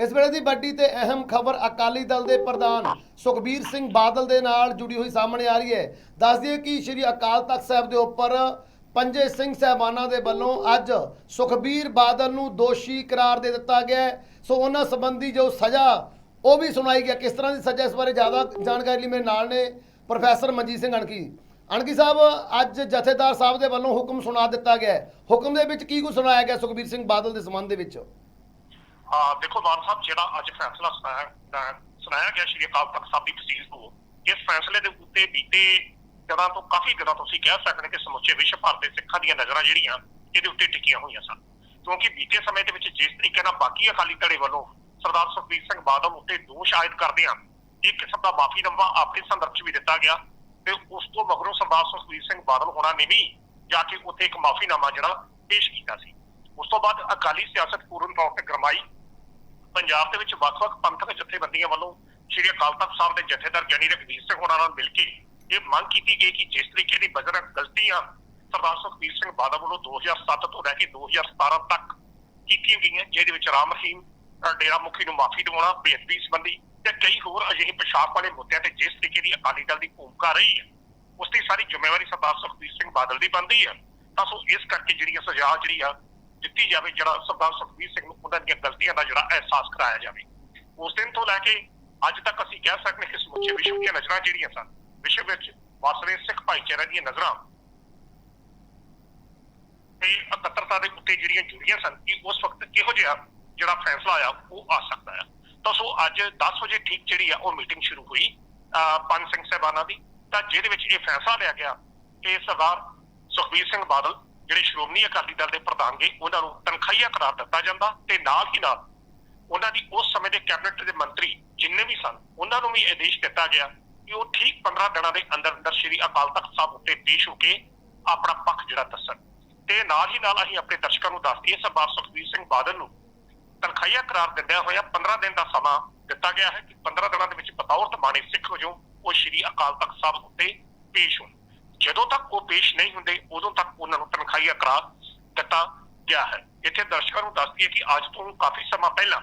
ਇਸ ਵੇਲੇ ਦੀ ਵੱਡੀ ਤੇ ਅਹਿਮ ਖਬਰ ਅਕਾਲੀ ਦਲ ਦੇ ਪ੍ਰਧਾਨ ਸੁਖਬੀਰ ਸਿੰਘ ਬਾਦਲ ਦੇ ਨਾਲ ਜੁੜੀ ਹੋਈ ਸਾਹਮਣੇ ਆ ਰਹੀ ਹੈ। ਦੱਸ ਦਈਏ ਕਿ ਸ੍ਰੀ ਅਕਾਲ ਤਖਤ ਸਾਹਿਬ ਦੇ ਉੱਪਰ ਪੰਜੇ ਸਿੰਘ ਸਹਿਬਾਨਾਂ ਦੇ ਵੱਲੋਂ ਅੱਜ ਸੁਖਬੀਰ ਬਾਦਲ ਨੂੰ ਦੋਸ਼ੀ ਕਰਾਰ ਦੇ ਦਿੱਤਾ ਗਿਆ ਸੋ ਉਹਨਾਂ ਸੰਬੰਧੀ ਜੋ ਸਜ਼ਾ, ਉਹ ਵੀ ਸੁਣਾਈ ਗਿਆ ਕਿਸ ਤਰ੍ਹਾਂ ਦੀ ਸਜ਼ਾ ਇਸ ਬਾਰੇ ਜ਼ਿਆਦਾ ਜਾਣਕਾਰੀ ਲਈ ਮੇਰੇ ਨਾਲ ਨੇ ਪ੍ਰੋਫੈਸਰ ਮਨਜੀਤ ਸਿੰਘ ਅਣਕੀ। ਅਣਕੀ ਸਾਹਿਬ, ਅੱਜ ਜਥੇਦਾਰ ਸਾਹਿਬ ਦੇ ਵੱਲੋਂ ਹੁਕਮ ਸੁਣਾ ਦਿੱਤਾ ਗਿਆ ਹੁਕਮ ਦੇ ਵਿੱਚ ਕੀ ਕੁਝ ਸੁਣਾਇਆ ਗਿਆ ਸੁਖਬੀਰ ਸਿੰਘ ਬਾਦਲ ਦੇ ਸੰਬੰਧ ਦੇ ਵਿੱਚ? ਹਾਂ ਦੇਖੋ ਮਾਨ ਸਾਹਿਬ, ਜਿਹੜਾ ਅੱਜ ਫੈਸਲਾ ਸੁਣਾਇਆ ਸੁਣਾਇਆ ਗਿਆ ਸ਼੍ਰੀ ਅਕਾਲ ਤਖਤ ਸਾਹਿਬ ਦੀ ਤਹਿਸੀਲ ਤੋਂ ਇਸ ਫੈਸਲੇ ਦੇ ਉੱਤੇ ਬੀਤੇ ਦਿਨਾਂ ਤੋਂ ਕਾਫੀ ਦਿਨਾਂ ਤੋਂ ਅਸੀਂ ਕਹਿ ਸਕਦੇ ਕਿ ਸਮੁੱਚੇ ਵਿਸ਼ਵ ਭਰ ਦੇ ਸਿੱਖਾਂ ਦੀਆਂ ਨਜ਼ਰਾਂ ਜਿਹੜੀਆਂ, ਇਹਦੇ ਉੱਤੇ ਟਿਕੀਆਂ ਹੋਈਆਂ ਸਨ। ਕਿਉਂਕਿ ਬੀਤੇ ਸਮੇਂ ਦੇ ਵਿੱਚ ਜਿਸ ਤਰੀਕੇ ਨਾਲ ਬਾਕੀ ਅਕਾਲੀ ਧੜੇ ਵੱਲੋਂ ਸਰਦਾਰ ਸੁਖਬੀਰ ਸਿੰਘ ਬਾਦਲ ਉੱਤੇ ਦੋਸ਼ ਆਇਦ ਕਰਦਿਆਂ ਇੱਕ ਕਿਸਮ ਦਾ ਮਾਫੀਨਾਮਾ ਆਪਣੇ ਸੰਦਰਭ ਵੀ ਦਿੱਤਾ ਗਿਆ ਤੇ ਉਸ ਤੋਂ ਮਗਰੋਂ ਸਰਦਾਰ ਸੁਖਬੀਰ ਸਿੰਘ ਬਾਦਲ ਹੋਣਾ ਨੇ ਵੀ ਜਾ ਕੇ ਉੱਥੇ ਇੱਕ ਮਾਫੀਨਾਮਾ ਜਿਹੜਾ ਪੇਸ਼ ਕੀਤਾ ਸੀ। ਉਸ ਤੋਂ ਬਾਅਦ ਅਕਾਲੀ ਸਿਆਸਤ ਪੂਰਨ ਤੌਰ ਤੇ ਗਰਮਾਈ ਪੰਜਾਬ ਦੇ ਵਿੱਚ ਵੱਖ-ਵੱਖ ਪੰਥਕ ਜਥੇਬੰਦੀਆਂ ਵੱਲੋਂ ਸ਼੍ਰੀ ਅਕਾਲ ਤਖਤ ਸਾਹਿਬ ਦੇ ਜਥੇਦਾਰ ਗਿਆਨੀ ਰਘਵੀਰ ਸਿੰਘ ਹੋਣਾ ਨਾਲ ਮਿਲ ਕੇ ਇਹ ਮੰਗ ਕੀਤੀ ਗਈ ਕਿ ਜਿਸ ਤਰੀਕੇ ਦੀ ਬਜਰੰਗ ਗਲਤੀਆਂ ਸਰਦਾਰ ਸੁਖਬੀਰ ਸਿੰਘ ਬਾਦਲ ਵੱਲੋਂ 2007 ਤੋਂ ਲੈ ਕੇ 2017 ਤੱਕ ਕੀਤੀਆਂ ਗਈਆਂ, ਜਿਹਦੇ ਵਿੱਚ ਰਾਮ ਰਹੀਮ ਡੇਰਾ ਮੁਖੀ ਨੂੰ ਮਾਫੀ ਦਿਵਾਉਣਾ, ਬੇਅਦਬੀ ਸੰਬੰਧੀ ਤੇ ਕਈ ਹੋਰ ਅਜਿਹੇ ਪਿਸ਼ਾਬ ਵਾਲੇ ਮੁੱਦਿਆਂ ਤੇ ਜਿਸ ਤਰੀਕੇ ਦੀ ਅਕਾਲੀ ਦਲ ਦੀ ਭੂਮਿਕਾ ਰਹੀ ਹੈ, ਉਸ ਦੀ ਸਾਰੀ ਜ਼ਿੰਮੇਵਾਰੀ ਸਰਦਾਰ ਸੁਖਬੀਰ ਸਿੰਘ ਬਾਦਲ ਦੀ ਬਣਦੀ ਹੈ। ਤਾਂ ਸੋ ਇਸ ਕਰਕੇ ਜਿਹੜੀ ਇਹ ਸਜ਼ਾ ਜਿਹੜੀ ਆ ਦਿੱਤੀ ਜਾਵੇ ਜਿਹੜਾ ਸਰਦਾਰ ਸੁਖਬੀਰ ਸਿੰਘ ਨੂੰ ਉਹਨਾਂ ਦੀਆਂ ਗਲਤੀਆਂ ਦਾ ਜਿਹੜਾ ਅਹਿਸਾਸ ਕਰਾਇਆ ਜਾਵੇ। ਉਸ ਦਿਨ ਤੋਂ ਲੈ ਕੇ ਅੱਜ ਤੱਕ ਅਸੀਂ ਕਹਿ ਸਕਦੇ ਕਿ ਸਮੁੱਚੇ ਵਿਸ਼ਵ ਦੀਆਂ ਨਜ਼ਰਾਂ ਜਿਹੜੀਆਂ ਸਨ, ਵਿਸ਼ਵ ਵਿੱਚ ਵਸ ਰਹੇ ਸਿੱਖ ਭਾਈਚਾਰੇ ਦੀਆਂ ਨਜ਼ਰਾਂ ਤੇ ਇਕੱਤਰਤਾ ਦੇ ਉੱਤੇ ਜਿਹੜੀਆਂ ਜੁੜੀਆਂ ਸਨ ਕਿ ਉਸ ਵਕਤ ਕਿਹੋ ਜਿਹਾ ਜਿਹੜਾ ਫੈਸਲਾ ਆਇਆ, ਉਹ ਆ ਸਕਦਾ ਹੈ ਤਾਂ ਸੋ ਅੱਜ 10 ਵਜੇ ਠੀਕ ਜਿਹੜੀ ਆ, ਉਹ ਮੀਟਿੰਗ ਸ਼ੁਰੂ ਹੋਈ ਅਹ ਪੰਜ ਸਿੰਘ ਸਾਹਿਬਾਨਾਂ ਦੀ। ਤਾਂ ਜਿਹਦੇ ਵਿੱਚ ਇਹ ਫੈਸਲਾ ਲਿਆ ਗਿਆ ਕਿ ਸਰਦਾਰ ਸੁਖਬੀਰ ਸਿੰਘ ਬਾਦਲ ਜਿਹੜੇ ਸ਼੍ਰੋਮਣੀ ਅਕਾਲੀ ਦਲ ਦੇ ਪ੍ਰਧਾਨ ਗਏ ਉਹਨਾਂ ਨੂੰ ਤਨਖਾਹੀਆ ਕਰਾਰ ਦਿੱਤਾ ਜਾਂਦਾ ਤੇ ਨਾਲ ਹੀ ਨਾਲ ਉਹਨਾਂ ਦੀ ਉਸ ਸਮੇਂ ਦੇ ਕੈਬਨਿਟ ਦੇ ਮੰਤਰੀ ਜਿੰਨੇ ਵੀ ਸਨ, ਉਹਨਾਂ ਨੂੰ ਵੀ ਆਦੇਸ਼ ਦਿੱਤਾ ਗਿਆ ਕਿ ਉਹ ਠੀਕ 15 ਦਿਨਾਂ ਦੇ ਅੰਦਰ ਅੰਦਰ ਸ਼੍ਰੀ ਅਕਾਲ ਤਖਤ ਸਾਹਿਬ ਉੱਤੇ ਪੇਸ਼ ਹੋ ਕੇ ਆਪਣਾ ਪੱਖ ਜਿਹੜਾ ਦੱਸਣ। ਤੇ ਨਾਲ ਹੀ ਨਾਲ ਅਸੀਂ ਆਪਣੇ ਦਰਸ਼ਕਾਂ ਨੂੰ ਦੱਸ ਦਈਏ ਸਰਦਾਰ ਸੁਖਬੀਰ ਸਿੰਘ ਬਾਦਲ ਨੂੰ ਤਨਖਾਹੀਆ ਕਰਾਰ ਦਿੰਦਿਆਂ ਹੋਇਆ 15 ਦਿਨ ਦਾ ਸਮਾਂ ਦਿੱਤਾ ਗਿਆ ਹੈ ਕਿ 15 ਦਿਨਾਂ ਦੇ ਵਿੱਚ ਬਤੌਰ ਤਮਾਣੇ ਸਿੱਖ ਵਜੋਂ ਉਹ ਸ਼੍ਰੀ ਅਕਾਲ ਤਖਤ ਸਾਹਿਬ ਉੱਤੇ ਪੇਸ਼ ਹੋਣ। ਜਦੋਂ ਤੱਕ ਉਹ ਪੇਸ਼ ਨਹੀਂ ਹੁੰਦੇ ਉਹਨਾਂ ਨੂੰ ਕਰਾਰ ਦਿੱਤਾ ਗਿਆ ਹੈ। ਇੱਥੇ ਦਰਸ਼ਕਾਂ ਨੂੰ ਦੱਸਦੀ ਹੈ ਕਿ ਅੱਜ ਤੋਂ ਕਾਫੀ ਸਮਾਂ ਪਹਿਲਾਂ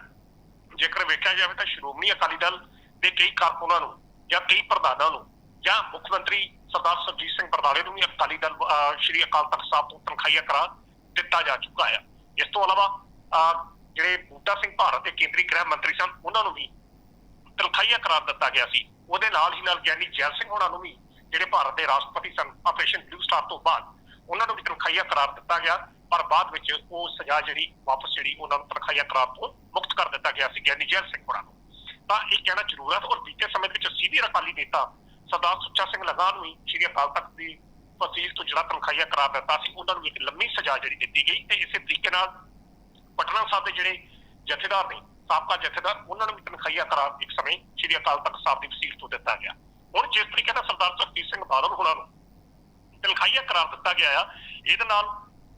ਜੇਕਰ ਵੇਖਿਆ ਜਾਵੇ ਤਾਂ ਸ਼੍ਰੋਮਣੀ ਅਕਾਲੀ ਦਲ ਦੇ ਕਈ ਕਾਰਕੁਨਾਂ ਨੂੰ ਜਾਂ ਕਈ ਪ੍ਰਧਾਨਾਂ ਨੂੰ ਜਾਂ ਮੁੱਖ ਮੰਤਰੀ ਸਰਦਾਰ ਸੁਰਜੀਤ ਸਿੰਘ ਬਰਨਾਲੇ ਨੂੰ ਵੀ ਅਕਾਲੀ ਦਲ ਸ਼੍ਰੀ ਅਕਾਲ ਤਖਤ ਸਾਹਿਬ ਤੋਂ ਤਨਖਾਹੀਆ ਕਰਾਰ ਦਿੱਤਾ ਜਾ ਚੁੱਕਾ ਹੈ। ਇਸ ਤੋਂ ਇਲਾਵਾ ਅਹ, ਜਿਹੜੇ ਬੂਟਾ ਸਿੰਘ ਭਾਰਤ ਦੇ ਕੇਂਦਰੀ ਗ੍ਰਹਿ ਮੰਤਰੀ ਸਨ ਉਹਨਾਂ ਨੂੰ ਵੀ ਤਨਖਾਹੀਆ ਕਰਾਰ ਦਿੱਤਾ ਗਿਆ ਸੀ। ਉਹਦੇ ਨਾਲ ਹੀ ਨਾਲ ਗਿਆਨੀ ਜੈਲ ਸਿੰਘ ਹੋਣਾ ਨੂੰ ਵੀ ਜਿਹੜੇ ਭਾਰਤ ਦੇ ਰਾਸ਼ਟਰਪਤੀ ਸਨ ਆਪਰੇਸ਼ਨ ਬਲੂ ਸਟਾਰ ਤੋਂ ਬਾਅਦ ਉਹਨਾਂ ਨੂੰ ਵੀ ਤਨਖਾਹੀਆ ਕਰਾਰ ਦਿੱਤਾ ਗਿਆ, ਪਰ ਬਾਅਦ ਵਿੱਚ ਉਹ ਸਜ਼ਾ ਜਿਹੜੀ ਵਾਪਸ ਜਿਹੜੀ ਉਹਨਾਂ ਨੂੰ ਤਨਖਾਹੀਆ ਕਰਾਰ ਤੋਂ ਮੁਕਤ ਕਰ ਦਿੱਤਾ ਗਿਆ ਸੀ ਗਿਆਨੀ ਜੈਲ ਸਿੰਘ ਹੋਰਾਂ ਨੂੰ। ਤਾਂ ਇਹ ਕਹਿਣਾ ਜ਼ਰੂਰ ਹੈ ਔਰ ਬੀਤੇ ਸਮੇਂ ਦੇ ਵਿੱਚ ਸੀਨੀਅਰ ਅਕਾਲੀ ਨੇਤਾ ਸਰਦਾਰ ਸੁੱਚਾ ਸਿੰਘ ਲਗਾ ਨੂੰ ਵੀ ਸ਼੍ਰੀ ਅਕਾਲ ਤਖਤ ਦੀ ਵਸੀਲ ਤੋਂ ਜਿਹੜਾ ਤਨਖਾਹੀਆ ਕਰਾਰ ਦਿੱਤਾ ਸੀ, ਉਹਨਾਂ ਨੂੰ ਇੱਕ ਲੰਮੀ ਸਜ਼ਾ ਜਿਹੜੀ ਦਿੱਤੀ ਗਈ ਤੇ ਇਸੇ ਤਰੀਕੇ ਨਾਲ ਪਟਨਾ ਸਾਹਿਬ ਦੇ ਜਿਹੜੇ ਜਥੇਦਾਰ ਨੇ, ਸਾਬਕਾ ਜਥੇਦਾਰ, ਉਹਨਾਂ ਨੂੰ ਵੀ ਤਨਖਾਹੀਆ ਕਰਾਰ ਇੱਕ ਸਮੇਂ ਸ਼੍ਰੀ ਅਕਾਲ ਤਖਤ ਸਾਹਿਬ ਦੀ ਵਸੀਲ ਤੋਂ ਦਿੱਤਾ ਗਿਆ। ਹੁਣ ਜਿਸ ਤਰੀਕੇ ਨਾਲ ਸਰਦਾਰ ਸੁਖਬੀਰ ਸਿੰਘ ਬਾਦਲ ਹੋਣਾ ਨੂੰ ਤਨਖਾਹੀਆ ਕਰਾਰ ਦਿੱਤਾ ਗਿਆ ਆ, ਇਹਦੇ ਨਾਲ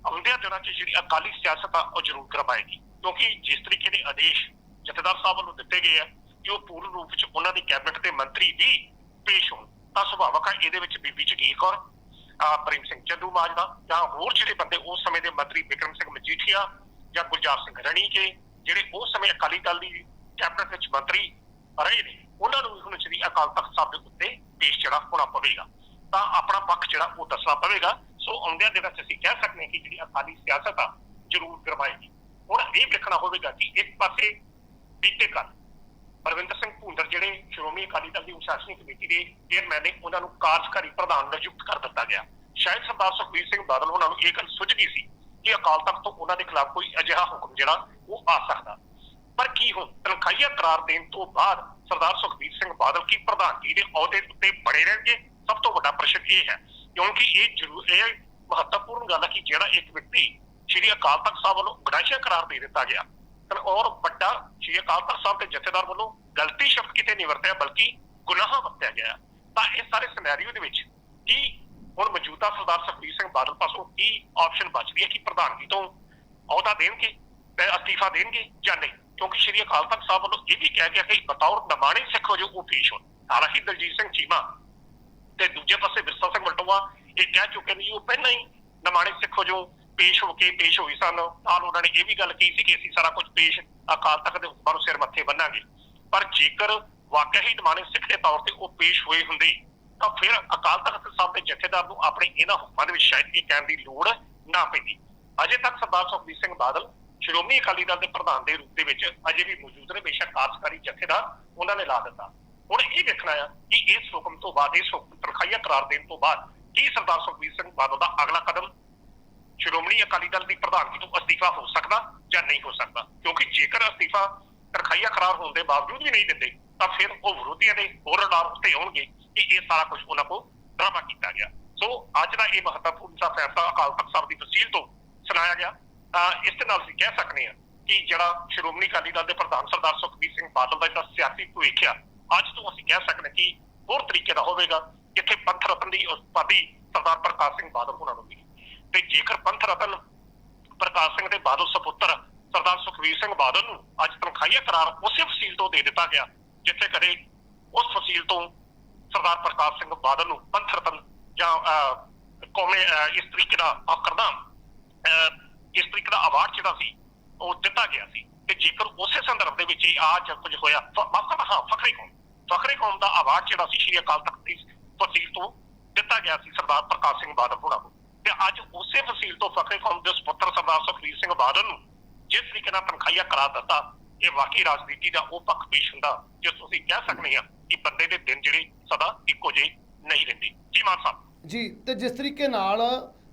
ਆਉਂਦਿਆਂ ਦਿਨਾਂ 'ਚ ਜਿਹੜੀ ਅਕਾਲੀ ਸਿਆਸਤ ਆ, ਉਹ ਜ਼ਰੂਰ ਕਰਵਾਏਗੀ। ਕਿਉਂਕਿ ਜਿਸ ਤਰੀਕੇ ਦੇ ਆਦੇਸ਼ ਜਥੇਦਾਰ ਸਾਹਿਬ ਵੱਲੋਂ ਦਿੱਤੇ ਗਏ ਆ ਕਿ ਉਹ ਪੂਰਨ ਰੂਪ 'ਚ ਉਹਨਾਂ ਦੀ ਕੈਬਨਿਟ ਦੇ ਮੰਤਰੀ ਵੀ ਪੇਸ਼ ਹੋਣ, ਤਾਂ ਸੁਭਾਵਕ ਆ ਇਹਦੇ ਵਿੱਚ ਬੀਬੀ ਜਗੀਰ ਕੌਰ ਪ੍ਰੇਮ ਸਿੰਘ ਚੰਦੂ ਮਾਜਦਾ ਜਾਂ ਹੋਰ ਜਿਹੜੇ ਬੰਦੇ ਉਸ ਸਮੇਂ ਦੇ ਮੰਤਰੀ ਵਿਕਰਮ ਸਿੰਘ ਮਜੀਠੀਆ ਜਾਂ ਗੁਰਜਾਰ ਸਿੰਘ ਰਣੀ ਕੇ ਜਿਹੜੇ ਉਸ ਸਮੇਂ ਅਕਾਲੀ ਦਲ ਦੀ ਕੈਬਨਿਟ ਵਿੱਚ ਮੰਤਰੀ ਰਹੇ ਨੇ, ਉਹਨਾਂ ਨੂੰ ਵੀ ਹੁਣ ਸ਼੍ਰੀ ਅਕਾਲ ਤਖਤ ਸਾਹਿਬ ਦੇ ਉੱਤੇ ਪੇਸ਼ ਜਿਹੜਾ ਹੋਣਾ ਪਵੇਗਾ। ਤਾਂ ਆਪਣਾ ਪੱਖ ਜਿਹੜਾ ਉਹ ਦੱਸਣਾ ਪਵੇਗਾ। ਸੋ ਆਉਂਦਿਆਂ ਦਿਨਾਂ 'ਚ ਅਸੀਂ ਕਹਿ ਸਕਦੇ ਹਾਂ ਕਿ ਜਿਹੜੀ ਅਕਾਲੀ ਸਿਆਸਤ ਆ, ਜ਼ਰੂਰ ਕਰਵਾਏਗੀ ਹੁਣ ਇਹ ਵੇਖਣਾ ਹੋਵੇਗਾ ਕਿ ਇੱਕ ਪਾਸੇ ਬੀਤੇ ਕੱਲ ਪਰਵਿੰਦਰ ਸਿੰਘ ਭੁੰਦਰ ਜਿਹੜੇ ਸ਼੍ਰੋਮਣੀ ਅਕਾਲੀ ਦਲ ਦੀ ਅਨੁਸ਼ਾਸਨੀ ਕਮੇਟੀ ਦੇ ਚੇਅਰਮੈਨ ਨੇ, ਉਹਨਾਂ ਨੂੰ ਕਾਰਜਕਾਰੀ ਪ੍ਰਧਾਨ ਨਿਯੁਕਤ ਕਰ ਦਿੱਤਾ ਗਿਆ। ਸ਼ਾਇਦ ਸਰਦਾਰ ਸੁਖਬੀਰ ਸਿੰਘ ਬਾਦਲ ਉਹਨਾਂ ਨੂੰ ਇਹ ਗੱਲ ਸੁੱਝ ਗਈ ਸੀ ਕਿ ਅਕਾਲ ਤਖਤ ਤੋਂ ਉਹਨਾਂ ਦੇ ਖਿਲਾਫ ਕੋਈ ਅਜਿਹਾ ਹੁਕਮ ਜਿਹੜਾ ਉਹ ਆ ਸਕਦਾ। ਪਰ ਕੀ ਹੁਣ ਤਨਖਾਹੀਆ ਕਰਾਰ ਦੇਣ ਤੋਂ ਬਾਅਦ ਸਰਦਾਰ ਸੁਖਬੀਰ ਸਿੰਘ ਬਾਦਲ ਕੀ ਪ੍ਰਧਾਨਗੀ ਦੇ ਅਹੁਦੇ ਉੱਤੇ ਬਣੇ ਰਹਿਣਗੇ? ਸਭ ਤੋਂ ਵੱਡਾ ਪ੍ਰਸ਼ਨ ਇਹ ਹੈ, ਕਿਉਂਕਿ ਇਹ ਜ਼ਰੂਰ, ਇਹ ਮਹੱਤਵਪੂਰਨ ਗੱਲ ਹੈ ਕਿ ਜਿਹੜਾ ਇੱਕ ਵਿਅਕਤੀ ਸ਼੍ਰੀ ਅਕਾਲ ਤਖਤ ਸਾਹਿਬ ਵੱਲੋਂ ਗ੍ਰਾਸ਼ੀਆ ਕਰਾਰ ਦੇ ਦਿੱਤਾ ਗਿਆ ਔਰ ਵੱਡਾ ਸ਼੍ਰੀ ਅਕਾਲ ਤਖਤ ਸਾਹਿਬ ਦੇ ਜਥੇਦਾਰ ਵੱਲੋਂ ਗਲਤੀ ਸ਼ਬਦ ਕਿਤੇ ਨਹੀਂ ਵਰਤਿਆ, ਬਲਕਿ ਗੁਨਾਹ ਵਰਤਿਆ ਗਿਆ। ਤਾਂ ਇਸ ਸਾਰੇ ਸਿਨੈਰੀਓ ਦੇ ਵਿੱਚ ਕੀ ਹੁਣ ਮੌਜੂਦਾ ਸਰਦਾਰ ਸੁਖਬੀਰ ਸਿੰਘ ਬਾਦਲ ਪਾਸੋਂ ਕੀ ਆਪਸ਼ਨ ਬਚਦੀ ਹੈ ਕਿ ਪ੍ਰਧਾਨਗੀ ਤੋਂ ਅਹੁਦਾ ਦੇਣਗੇ ਤੇ ਅਸਤੀਫਾ ਦੇਣਗੇ ਜਾਂ ਨਹੀਂ? ਕਿਉਂਕਿ ਸ਼੍ਰੀ ਅਕਾਲ ਤਖਤ ਸਾਹਿਬ ਵੱਲੋਂ ਇਹ ਵੀ ਕਿਹਾ ਗਿਆ ਕਿ ਬਤੌਰ ਨਮਾਣੇ ਸਿੱਖ ਵਜੋਂ ਉਹ ਪੇਸ਼ ਹੋਣ। ਹਾਲਾਂਕਿ ਦਲਜੀਤ ਸਿੰਘ ਚੀਮਾ ਤੇ ਦੂਜੇ ਪਾਸੇ ਵਿਰਸਾ ਸਿੰਘ ਵਲਟੋਆ ਇਹ ਕਹਿ ਚੁੱਕੇ ਨੇ ਜੀ, ਉਹ ਪਹਿਲਾਂ ਹੀ ਨਮਾਣੇ ਸਿੱਖ ਵਜੋਂ ਪੇਸ਼ ਹੋ ਕੇ ਪੇਸ਼ ਹੋਈ ਸਨ। ਨਾਲ ਉਹਨਾਂ ਨੇ ਇਹ ਵੀ ਗੱਲ ਕਹੀ ਸੀ ਕਿ ਅਸੀਂ ਸਾਰਾ ਕੁਝ ਪੇਸ਼ ਅਕਾਲ ਤਖਤ ਦੇ ਹੁਕਮਾਂ ਨੂੰ ਸਿਰ ਮੱਥੇ ਬੰਨਾਂਗੇ। ਪਰ ਜੇਕਰ ਵਾਕਿਆ ਹੀ ਨਿਮਾਣੇ ਸਿੱਖ ਦੇ ਤੌਰ ਤੇ ਉਹ ਪੇਸ਼ ਹੋਏ ਹੁੰਦੇ, ਤਾਂ ਫਿਰ ਅਕਾਲ ਤਖਤ ਸਾਹਿਬ ਦੇ ਜਥੇਦਾਰ ਨੂੰ ਆਪਣੇ ਇਹਨਾਂ ਹੁਕਮਾਂ ਦੇ ਵਿੱਚ ਸ਼ਾਇਦ ਇਹ ਕਹਿਣ ਦੀ ਲੋੜ ਨਾ ਪੈਂਦੀ। ਅਜੇ ਤੱਕ ਸਰਦਾਰ ਸੁਖਬੀਰ ਸਿੰਘ ਬਾਦਲ ਸ਼੍ਰੋਮਣੀ ਅਕਾਲੀ ਦਲ ਦੇ ਪ੍ਰਧਾਨ ਦੇ ਰੂਪ ਦੇ ਵਿੱਚ ਅਜੇ ਵੀ ਮੌਜੂਦ ਨੇ। ਬੇਸ਼ੱਕ ਕਾਰਜਕਾਰੀ ਜਥੇਦਾਰ ਉਹਨਾਂ ਨੇ ਲਾ ਦਿੱਤਾ। ਹੁਣ ਇਹ ਵੇਖਣਾ ਆ ਕਿ ਇਸ ਹੁਕਮ ਤੋਂ ਬਾਅਦ, ਇਸ ਹੁਕਮ ਤਨਖਾਹੀਆ ਕਰਾਰ ਦੇਣ ਤੋਂ ਬਾਅਦ ਕੀ ਸਰਦਾਰ ਸੁਖਬੀਰ ਸਿੰਘ ਬਾਦਲ ਦਾ ਅਗਲਾ ਕਦਮ ਸ਼੍ਰੋਮਣੀ ਅਕਾਲੀ ਦਲ ਦੀ ਪ੍ਰਧਾਨਗੀ ਤੋਂ ਅਸਤੀਫਾ ਹੋ ਸਕਦਾ ਜਾਂ ਨਹੀਂ ਹੋ ਸਕਦਾ? ਕਿਉਂਕਿ ਜੇਕਰ ਅਸਤੀਫਾ ਤਰਖਾਈਆ ਕਰਾਰ ਹੋਣ ਦੇ ਬਾਵਜੂਦ ਵੀ ਨਹੀਂ ਦਿੰਦੇ, ਤਾਂ ਫਿਰ ਉਹ ਵਿਰੋਧੀਆਂ ਦੇ ਹੋਰ ਰਡਾਰ ਉੱਤੇ ਆਉਣਗੇ ਕਿ ਇਹ ਸਾਰਾ ਕੁਝ ਉਹਨਾਂ ਕੋਲ ਡਰਾਮਾ ਕੀਤਾ ਗਿਆ। ਸੋ ਅੱਜ ਦਾ ਇਹ ਮਹੱਤਵਪੂਰਨ ਸਾ ਫੈਸਲਾ ਅਕਾਲ ਤਖਤ ਸਾਹਿਬ ਦੀ ਤਹਿਸੀਲ ਤੋਂ ਸੁਣਾਇਆ ਗਿਆ। ਤਾਂ ਇਸ ਦੇ ਨਾਲ ਅਸੀਂ ਕਹਿ ਸਕਦੇ ਹਾਂ ਕਿ ਜਿਹੜਾ ਸ਼੍ਰੋਮਣੀ ਅਕਾਲੀ ਦਲ ਦੇ ਪ੍ਰਧਾਨ ਸਰਦਾਰ ਸੁਖਬੀਰ ਸਿੰਘ ਬਾਦਲ ਦਾ ਜਿਹੜਾ ਸਿਆਸੀ ਭਵਿੱਖ ਆ ਅੱਜ ਤੋਂ ਅਸੀਂ ਕਹਿ ਸਕਦੇ ਹਾਂ ਕਿ ਹੋਰ ਤਰੀਕੇ ਦਾ ਹੋਵੇਗਾ ਜਿੱਥੇ ਪੰਥ ਰਤਨ ਦੀ ਉਸਤਾਦੀ ਸਰਦਾਰ ਪ੍ਰਕਾਸ਼ ਸਿੰਘ ਬਾਦਲ ਹੋਣਾ ਨੂੰ ਮਿਲੀ। ਤੇ ਜੇਕਰ ਪੰਥ ਰਤਨ ਪ੍ਰਕਾਸ਼ ਸਿੰਘ ਦੇ ਬਾਦਲ ਸੁਪੁੱਤਰ ਸਰਦਾਰ ਸੁਖਵੀਰ ਸਿੰਘ ਬਾਦਲ ਨੂੰ ਅੱਜ ਤਨਖਾਹੀਆ ਕਰਾਰ ਉਸੇ ਫਸੀਲ ਤੋਂ ਦੇ ਦਿੱਤਾ ਗਿਆ ਜਿੱਥੇ ਕਦੇ ਉਸ ਫਸੀਲ ਤੋਂ ਸਰਦਾਰ ਪ੍ਰਕਾਸ਼ ਸਿੰਘ ਬਾਦਲ ਨੂੰ ਪੰਥ ਰਤਨ ਜਾਂ ਅਹ, ਕੌਮੇ ਇਸ ਤਰੀਕੇ ਦਾ ਆਕਰਦਾ ਇਸ ਤਰੀਕੇ ਦਾ ਅਵਾਰਡ ਜਿਹੜਾ ਸੀ ਉਹ ਦਿੱਤਾ ਗਿਆ ਸੀ। ਤੇ ਜੇਕਰ ਉਸੇ ਸੰਦਰਭ ਦੇ ਵਿੱਚ ਇਹ ਆ ਜਾਂ ਕੁਝ ਹੋਇਆ ਮਤਲਬ ਹਾਂ ਫਖਰੀ ਕੌਮ ਫਖਰੀ ਕੌਮ ਦਾ ਅਵਾਰਡ ਜਿਹੜਾ ਸੀ, ਸ਼੍ਰੀ ਅਕਾਲ ਤਖਤ ਦੀ ਫਸੀਲ ਤੋਂ ਦਿੱਤਾ ਗਿਆ ਸੀ, ਸਰਦਾਰ ਪ੍ਰਕਾਸ਼ ਸਿੰਘ ਬਾਦਲ ਹੋਣਾ ਨੂੰ। ਤੇ ਅੱਜ ਉਸੇ ਫਸੀਲ ਤੋਂ ਫਖਰੇ ਕੌਮ ਦੇ ਸੁਪੁੱਤਰ ਸਰਦਾਰ ਸੁਖਬੀਰ ਸਿੰਘ ਬਾਦਲ ਨੂੰ ਜਿਸ ਤਰੀਕੇ ਨਾਲ ਤਨਖਾਹੀਆ ਕਰਾ ਦਿੱਤਾ, ਇਹ ਵਾਕਈ ਰਾਜਨੀਤੀ ਦਾ ਉਹ ਪੱਖ ਪੇਸ਼ ਹੁੰਦਾ ਜਿਸ ਤੋਂ ਅਸੀਂ ਕਹਿ ਸਕਦੇ ਹਾਂ ਕਿ ਬੰਦੇ ਦੇ ਦਿਨ ਜਿਹੜੇ ਸਦਾ ਇੱਕੋ ਜਿਹੇ ਨਹੀਂ ਰਹਿੰਦੇ। ਜੀ ਮਾਨ ਸਾਹਿਬ। ਜੀ, ਤੇ ਜਿਸ ਤਰੀਕੇ ਨਾਲ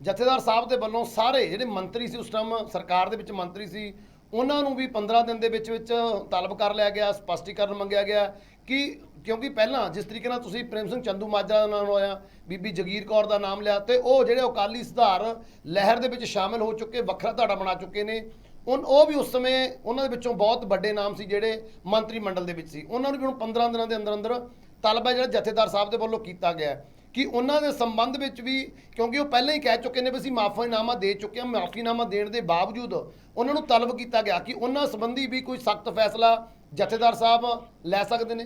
ਜਥੇਦਾਰ ਸਾਹਿਬ ਦੇ ਵੱਲੋਂ ਸਾਰੇ ਜਿਹੜੇ ਮੰਤਰੀ ਸੀ, ਉਸ ਟਾਈਮ ਸਰਕਾਰ ਦੇ ਵਿੱਚ ਮੰਤਰੀ ਸੀ ਉਹਨਾਂ ਨੂੰ ਵੀ 15 ਦਿਨ ਦੇ ਵਿੱਚ ਵਿੱਚ ਤਲਬ ਕਰ ਲਿਆ ਗਿਆ, ਸਪਸ਼ਟੀਕਰਨ ਮੰਗਿਆ ਗਿਆ ਕਿ ਕਿਉਂਕਿ ਪਹਿਲਾਂ ਜਿਸ ਤਰੀਕੇ ਨਾਲ ਤੁਸੀਂ ਪ੍ਰੇਮ ਸਿੰਘ ਚੰਦੂ ਮਾਜਰਾ ਦਾ ਨਾਮ ਹੋਇਆ ਬੀਬੀ ਜਗੀਰ ਕੌਰ ਦਾ ਨਾਮ ਲਿਆ, ਤੇ ਉਹ ਜਿਹੜੇ ਅਕਾਲੀ ਸੁਧਾਰ ਲਹਿਰ ਦੇ ਵਿੱਚ ਸ਼ਾਮਿਲ ਹੋ ਚੁੱਕੇ, ਵੱਖਰਾ ਧੜਾ ਬਣਾ ਚੁੱਕੇ ਨੇ। ਉਨ ਉਹ ਵੀ ਉਸ ਸਮੇਂ ਉਹਨਾਂ ਦੇ ਵਿੱਚੋਂ ਬਹੁਤ ਵੱਡੇ ਨਾਮ ਸੀ ਜਿਹੜੇ ਮੰਤਰੀ ਮੰਡਲ ਦੇ ਵਿੱਚ ਸੀ। ਉਹਨਾਂ ਨੂੰ ਵੀ ਹੁਣ 15 ਦਿਨਾਂ ਦੇ ਅੰਦਰ ਅੰਦਰ ਤਲਬ ਜਿਹੜਾ ਜਥੇਦਾਰ ਸਾਹਿਬ ਦੇ ਵੱਲੋਂ ਕੀਤਾ ਗਿਆ। ਕਿ ਉਹਨਾਂ ਦੇ ਸੰਬੰਧ ਵਿੱਚ ਵੀ, ਕਿਉਂਕਿ ਉਹ ਪਹਿਲਾਂ ਹੀ ਕਹਿ ਚੁੱਕੇ ਨੇ ਵੀ ਅਸੀਂ ਮਾਫੀਨਾਮਾ ਦੇ ਚੁੱਕੇ ਹਾਂ, ਮਾਫੀਨਾਮਾ ਦੇਣ ਦੇ ਬਾਵਜੂਦ ਉਹਨਾਂ ਨੂੰ ਤਲਬ ਕੀਤਾ ਗਿਆ ਕਿ ਉਹਨਾਂ ਸੰਬੰਧੀ ਵੀ ਕੋਈ ਸਖਤ ਫੈਸਲਾ ਜਥੇਦਾਰ ਸਾਹਿਬ ਲੈ ਸਕਦੇ ਨੇ।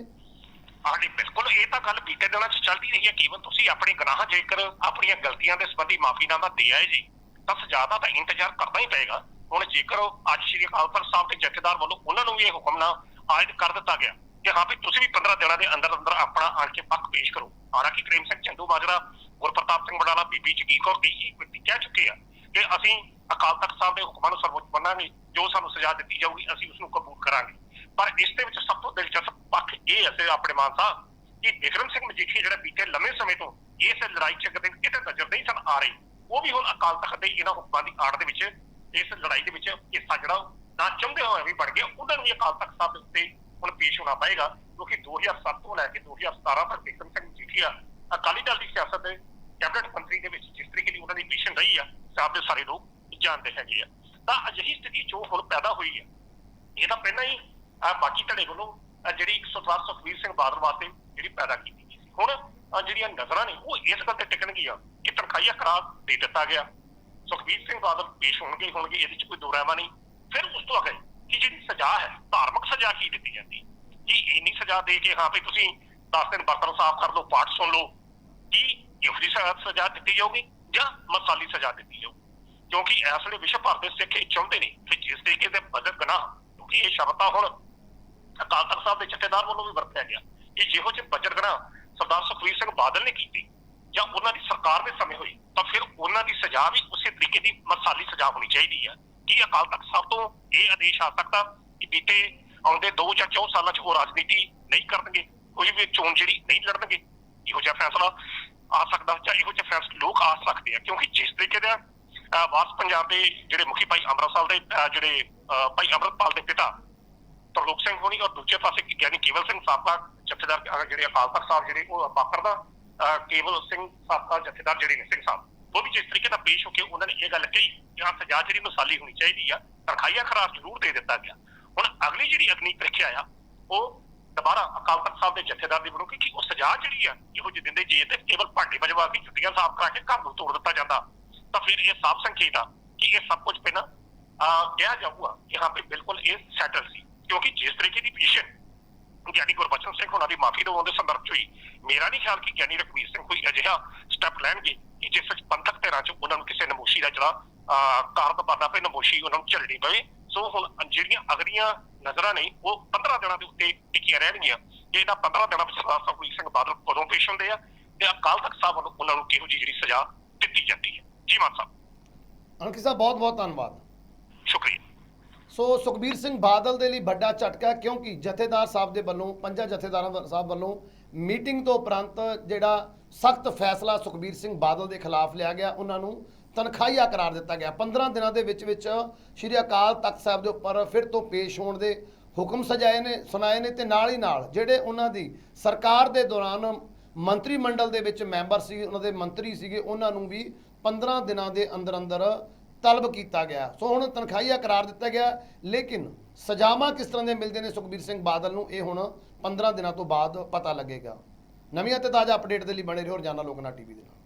ਹਾਂਜੀ ਬਿਲਕੁਲ। ਇਹ ਤਾਂ ਗੱਲ ਬੀਤੇ ਦਿਨਾਂ 'ਚ ਚੱਲਦੀ ਰਹੀ ਹੈ। ਕੇਵਲ ਤੁਸੀਂ ਆਪਣੇ ਗੁਨਾਹ ਜੇਕਰ ਆਪਣੀਆਂ ਗਲਤੀਆਂ ਦੇ ਸੰਬੰਧੀ ਮਾਫੀਨਾਮਾ ਦੇ ਆਏ ਜੀ, ਤਾਂ ਸਜ਼ਾ ਦਾ ਤਾਂ ਇੰਤਜ਼ਾਰ ਕਰਨਾ ਹੀ ਪਏਗਾ। ਹੁਣ ਜੇਕਰ ਅੱਜ ਸ਼੍ਰੀ ਅਕਾਲ ਤਖਤ ਸਾਹਿਬ ਦੇ ਜਥੇਦਾਰ ਵੱਲੋਂ ਉਹਨਾਂ ਨੂੰ ਵੀ ਇਹ ਹੁਕਮ ਆਇਦ ਕਰ ਦਿੱਤਾ ਗਿਆ ਕਿ ਹਾਂ ਵੀ ਤੁਸੀਂ ਵੀ 15 ਦਿਨਾਂ ਦੇ ਅੰਦਰ ਅੰਦਰ ਆਪਣਾ ਆਣ ਕੇ ਪੱਕ ਪੇਸ਼ ਕਰੋ। ਹਾਲਾਂਕਿ ਪ੍ਰੇਮ ਸਿੰਘ ਚੰਦੂ ਮਾਜਰਾ, ਗੁਰਪ੍ਰਤਾਪ ਸਿੰਘ ਬਡਾਲਾ, ਬੀਬੀ ਜਗੀਰ ਕੌਰ ਦੀ ਕਹਿ ਚੁੱਕੇ ਆ ਕਿ ਅਸੀਂ ਅਕਾਲ ਤਖਤ ਸਾਹਿਬ ਦੇ ਹੁਕਮਾਂ ਨੂੰ ਸਰਵਉੱਚ ਮੰਨਾਂਗੇ, ਜੋ ਸਾਨੂੰ ਸਜ਼ਾ ਦਿੱਤੀ ਜਾਊਗੀ, ਅਸੀਂ ਉਸ ਨੂੰ ਕਬੂਲ ਕਰਾਂਗੇ। ਪਰ ਇਸ ਦੇ ਵਿੱਚ ਸਭ ਤੋਂ ਦਿਲਚਸਪ ਪੱਖ ਇਹ ਹੈ ਆਪਣੇ ਮਾਨ ਸਾਹਿਬ, ਕਿ ਬਿਕਰਮ ਸਿੰਘ ਮਜੀਠੀ ਜਿਹੜਾ ਬੀਤੇ ਲੰਮੇ ਸਮੇਂ ਤੋਂ ਇਸ ਲੜਾਈ ਚ ਕਦੇ ਕਿਤੇ ਨਜ਼ਰ ਨਹੀਂ ਸਨ ਆ ਰਹੀ, ਉਹ ਵੀ ਹੁਣ ਅਕਾਲ ਤਖਤ ਦੇ ਇਹਨਾਂ ਹੁਕਮਾਂ ਦੀ ਆੜ ਦੇ ਵਿੱਚ, ਇਸ ਲੜਾਈ ਦੇ ਵਿੱਚ ਹਿੱਸਾ ਜਿਹੜਾ ਉਹ ਨਾ ਚਾਹੁੰਦੇ ਹੋਏ ਵੀ ਬਣ ਗਿਆ ਉਹਨਾਂ ਨੂੰ ਵੀ ਅਕਾਲ ਤਖਤ ਸਾਹਿਬ ਦੇ ਉੱਤੇ ਹੁਣ ਪੇਸ਼ ਹੋਣਾ ਪਏਗਾ ਕਿਉਂਕਿ 2007 ਤੋਂ ਲੈ ਕੇ 2017 ਤੱਕ ਬਿਕਰਮ ਸਿੰਘ ਮਜੀਠੀਆ ਅਕਾਲੀ ਦਲ ਦੀ ਸਿਆਸਤ ਦੇ ਕੈਬਨਿਟ ਮੰਤਰੀ ਦੇ ਵਿੱਚ ਜਿਸ ਤਰੀਕੇ ਦੀ ਉਹਨਾਂ ਦੀ ਪੋਜੀਸ਼ਨ ਰਹੀ ਆ ਸਾਹਿਬ ਦੇ ਸਾਰੇ ਲੋਕ ਜਾਣਦੇ ਹੈਗੇ ਆ। ਤਾਂ ਅਜਿਹੀ ਸਥਿਤੀ ਜੋ ਹੁਣ ਪੈਦਾ ਹੋਈ ਆ ਇਹ ਤਾਂ ਪਹਿਲਾਂ ਹੀ ਬਾਕੀ ਧੜੇ ਵੱਲੋਂ ਅਹ, ਜਿਹੜੀ 110 ਸੁਖਵੀਰ ਸਿੰਘ ਬਾਦਲ ਵਾਸਤੇ ਜਿਹੜੀ ਪੈਦਾ ਕੀਤੀ ਗਈ ਸੀ। ਹੁਣ ਜਿਹੜੀਆਂ ਨਜ਼ਰਾਂ ਨੇ ਉਹ ਇਸ ਗੱਲ ਤੇ ਟਿਕਣਗੀਆਂ ਕਿ ਤਨਖਾਹੀਆ ਕਰਾਰ ਦੇ ਦਿੱਤਾ ਗਿਆ। ਸੁਖਵੀਰ ਸਿੰਘ ਬਾਦਲ ਪੇਸ਼ ਹੋਣਗੇ ਹੀ ਹੋਣਗੇ ਇਹਦੇ 'ਚ ਕੋਈ ਦੋ ਰਾਮਾ ਨਹੀਂ। ਫਿਰ ਉਸ ਤੋਂ ਅਗੇ ਕਿ ਜਿਹੜੀ ਸਜ਼ਾ ਹੈ, ਧਾਰਮਿਕ ਸਜ਼ਾ ਕੀ ਦਿੱਤੀ ਜਾਂਦੀ ਕੀ ਇੰਨੀ ਸਜ਼ਾ ਦੇ ਕੇ ਹਾਂ ਵੀ ਤੁਸੀਂ 10 ਦਿਨ ਬਰਤਨ ਸਾਫ਼ ਕਰ ਲਓ, ਪਾਠ ਸੁਣ ਲਓ, ਕੀ ਇਹੋ ਜਿਹੀ ਸਜ਼ਾ ਦਿੱਤੀ ਜਾਊਗੀ ਜਾਂ ਮਸਾਲੀ ਸਜ਼ਾ ਦਿੱਤੀ ਜਾਊਗੀ? ਕਿਉਂਕਿ ਇਸ ਵੇਲੇ ਵਿਸ਼ਵ ਭਰ ਦੇ ਸਿੱਖ ਇਹ ਚਾਹੁੰਦੇ ਨੇ ਕਿ ਜਿਸ ਤਰੀਕੇ ਦੇ ਬਦਲ ਗੁਨਾਹ ਕਿਉਂਕਿ ਇਹ ਸ਼ਬਦ ਤਾਂ ਹੁਣ ਅਕਾਲ ਤਖਤ ਸਾਹਿਬ ਦੇ ਜਥੇਦਾਰ ਵੱਲੋਂ ਵੀ ਵਰਤਿਆ ਗਿਆ ਕਿ ਜਿਹੋ ਜਿਹੇ ਬਜਟ ਗੁਨਾਹ ਸਰਦਾਰ ਸੁਖਵੀਰ ਸਿੰਘ ਬਾਦਲ ਨੇ ਕੀਤੀ ਜਾਂ ਉਹਨਾਂ ਦੀ ਸਰਕਾਰ ਦੇ ਸਮੇਂ ਹੋਈ ਤਾਂ ਫਿਰ ਉਹਨਾਂ ਦੀ ਸਜ਼ਾ ਵੀ ਉਸੇ ਤਰੀਕੇ ਦੀ ਮਸਾਲੀ ਸਜ਼ਾ ਹੋਣੀ ਚਾਹੀਦੀ ਹੈ ਕੀ ਅਕਾਲ ਤਖਤ ਸਾਹਿਬ ਤੋਂ ਇਹ ਆਦੇਸ਼ ਆ ਸਕਦਾ ਕਿ ਬੀਤੇ ਆਉਂਦੇ 2 ਜਾਂ 4 ਸਾਲਾਂ 'ਚ ਉਹ ਰਾਜਨੀਤੀ ਨਹੀਂ ਕਰਨਗੇ। ਕੋਈ ਵੀ ਚੋਣ ਜਿਹੜੀ ਨਹੀਂ ਲੜਨਗੇ। ਇਹੋ ਜਿਹਾ ਫੈਸਲਾ ਆ ਸਕਦਾ ਜਾਂ ਇਹੋ ਜਿਹਾ ਫੈਸਲਾ ਲੋਕ ਆ ਸਕਦੇ ਆ। ਕਿਉਂਕਿ ਜਿਸ ਤਰੀਕੇ ਦਾ ਅਹ, ਵਾਸ ਪੰਜਾਬ ਦੇ ਜਿਹੜੇ ਮੁਖੀ ਭਾਈ ਅੰਮ੍ਰਿਤਸਰ ਦੇ ਜਿਹੜੇ ਅਹ, ਭਾਈ ਅੰਮ੍ਰਿਤਪਾਲ ਦੇ ਪਿਤਾ ਤਰਲੋਕ ਸਿੰਘ ਹੋਣੀ ਔਰ ਦੂਜੇ ਪਾਸੇ ਗਿਆਨੀ ਕੇਵਲ ਸਿੰਘ ਸਾਬਕਾ ਜਥੇਦਾਰ ਜਿਹੜੇ ਅਕਾਲ ਤਖਤ ਸਾਹਿਬ ਜਿਹੜੇ ਉਹ ਬਾਕਰ ਦਾ ਅਹ, ਕੇਵਲ ਸਿੰਘ ਸਾਬਕਾ ਜਥੇਦਾਰ ਜਿਹੜੇ ਨੇ ਸਿੰਘ ਸਾਹਿਬ। ਉਹ ਵੀ ਜਿਸ ਤਰੀਕੇ ਨਾਲ ਪੇਸ਼ ਹੋ ਕੇ ਉਹਨਾਂ ਨੇ ਇਹ ਗੱਲ ਕਹੀ ਕਿ ਆਹ ਸਜ਼ਾ ਜਿਹੜੀ ਮਸਾਲੀ ਹੋਣੀ ਚਾਹੀਦੀ ਆ ਤਨਖਾਹੀਆ ਖਰਾਬ ਜ਼ਰੂਰ ਦੇ ਦਿੱਤਾ ਗਿਆ। ਹੁਣ ਅਗਲੀ ਜਿਹੜੀ ਅਗਨੀ ਪ੍ਰੀਖਿਆ ਆ ਉਹ ਦੁਬਾਰਾ ਅਕਾਲ ਤਖਤ ਸਾਹਿਬ ਦੇ ਜਥੇਦਾਰ ਦੀ ਬਣੂਗੀ ਕਿ ਉਹ ਸਜ਼ਾ ਜਿਹੜੀ ਆ ਇਹੋ ਜਿਹੇ ਦਿੰਦੇ ਜੇ ਤੇ ਕੇਵਲ ਭਾਂਡੇ ਵਜਵਾ ਕੇ ਜੁੱਤੀਆਂ ਸਾਫ਼ ਕਰਾ ਕੇ ਘਰ ਨੂੰ ਤੋੜ ਦਿੱਤਾ ਜਾਂਦਾ। ਤਾਂ ਫਿਰ ਇਹ ਸਾਫ਼ ਸੰਕੇਤ ਆ ਕਿ ਇਹ ਸਭ ਕੁਝ ਪਹਿਲਾਂ ਅਹ, ਕਿਹਾ ਜਾਊਗਾ ਕਿ ਹਾਂ ਵੀ ਬਿਲਕੁਲ ਇਹ ਸੈਟਲ ਸੀ। ਕਿਉਂਕਿ ਜਿਸ ਤਰੀਕੇ ਦੀ ਪੋਜੀਸ਼ਨ ਗਿਆਨੀ ਗੁਰਬਚਨ ਸਿੰਘ ਹੋਣਾ ਦੀ ਮਾਫੀ ਦਿਵਾਉਣ ਦੇ ਸੰਦਰਭ ਚ ਹੋਈ ਮੇਰਾ ਨਹੀਂ ਖਿਆਲ ਕਿ ਗਿਆਨੀ ਰਘਵੀਰ ਸਿੰਘ ਕੋਈ ਅਜਿਹਾ ਸਟੈਪ ਲੈਣਗੇ। ਕਿ ਜਿਸ ਵਿੱਚ ਪੰਥਕ ਧਿਰਾਂ ਚ ਉਹਨਾਂ ਨੂੰ ਕਿਸੇ ਨਮੋਸ਼ੀ ਦਾ ਜਿਹੜਾ ਕਾਰਨ ਬਣਨਾ ਪਏ ਨਮੋਸ਼ੀ ਉਹਨਾਂ ਨੂੰ ਝੱਲਣੀ ਪਵੇ। ਸੋ ਹੁਣ ਜਿਹੜੀਆਂ ਅਗਲੀਆਂ ਨਜ਼ਰਾਂ ਨੇ ਉਹ 15 ਦਿਨਾਂ ਦੇ ਉੱਤੇ ਟਿਕੀਆਂ ਰਹਿਣਗੀਆਂ। ਕਿ ਇਹਨਾਂ 15 ਦਿਨਾਂ ਵਿੱਚ ਸਰਦਾਰ ਸੁਖਬੀਰ ਸਿੰਘ ਬਾਦਲ ਕਦੋਂ ਪੇਸ਼ ਹੁੰਦੇ ਆ ਤੇ ਅਕਾਲ ਤਖਤ ਸਾਹਿਬ ਵੱਲੋਂ ਉਹਨਾਂ ਨੂੰ ਕਿਹੋ ਜਿਹੀ ਜਿਹੜੀ ਸਜ਼ਾ ਦਿੱਤੀ ਜਾਂਦੀ ਹੈ? ਜੀ ਮਾਨ ਸਾਹਿਬ। ਅਣਖੀ ਸਾਹਿਬ ਬਹੁਤ ਬਹੁਤ ਧੰਨਵਾਦ। ਸ਼ੁਕਰੀਆ। ਸੋ ਸੁਖਬੀਰ ਸਿੰਘ ਬਾਦਲ ਦੇ ਲਈ ਵੱਡਾ ਝਟਕਾ ਕਿਉਂਕਿ ਜਥੇਦਾਰ ਸਾਹਿਬ ਦੇ ਵੱਲੋਂ, ਪੰਜਾਂ ਜਥੇਦਾਰਾਂ ਸਾਹਿਬ ਵੱਲੋਂ ਮੀਟਿੰਗ ਤੋਂ ਉਪਰੰਤ ਜਿਹੜਾ ਸਖਤ ਫੈਸਲਾ ਸੁਖਬੀਰ ਸਿੰਘ ਬਾਦਲ ਦੇ ਖਿਲਾਫ ਲਿਆ ਗਿਆ, ਉਹਨਾਂ ਨੂੰ ਤਨਖਾਹੀਆ ਕਰਾਰ ਦਿੱਤਾ ਗਿਆ। 15 ਦਿਨਾਂ ਦੇ ਵਿੱਚ ਵਿੱਚ ਸ਼੍ਰੀ ਅਕਾਲ ਤਖਤ ਸਾਹਿਬ ਦੇ ਉੱਪਰ ਫਿਰ ਤੋਂ ਪੇਸ਼ ਹੋਣ ਦੇ ਹੁਕਮ ਸਜਾਏ ਨੇ, ਸੁਣਾਏ ਨੇ ਤੇ ਨਾਲ ਹੀ ਨਾਲ ਜਿਹੜੇ ਉਹਨਾਂ ਦੀ ਸਰਕਾਰ ਦੇ ਦੌਰਾਨ ਮੰਤਰੀ ਮੰਡਲ ਦੇ ਵਿੱਚ ਮੈਂਬਰ ਸੀ, ਉਹਨਾਂ ਦੇ ਮੰਤਰੀ ਸੀਗੇ, ਉਹਨਾਂ ਨੂੰ ਵੀ 15 ਦਿਨਾਂ ਦੇ ਅੰਦਰ ਅੰਦਰ ਤਲਬ ਕੀਤਾ ਗਿਆ। ਸੋ ਹੁਣ ਤਨਖਾਹੀਆ ਕਰਾਰ ਦਿੱਤਾ ਗਿਆ, ਲੇਕਿਨ ਸਜ਼ਾਵਾਂ ਕਿਸ ਤਰ੍ਹਾਂ ਦੇ ਮਿਲਦੇ ਨੇ ਸੁਖਬੀਰ ਸਿੰਘ ਬਾਦਲ ਨੂੰ, ਇਹ ਹੁਣ 15 ਦਿਨਾਂ ਤੋਂ ਬਾਅਦ ਪਤਾ ਲੱਗੇਗਾ। ਨਵੀਆਂ ਤੇ ਤਾਜ਼ਾ ਅਪਡੇਟ ਦੇ ਲਈ ਬਣੇ ਰਹੋ ਰੋਜ਼ਾਨਾ ਲੋਕਨਾ ਟੀਵੀ ਦੇ ਨਾਲ।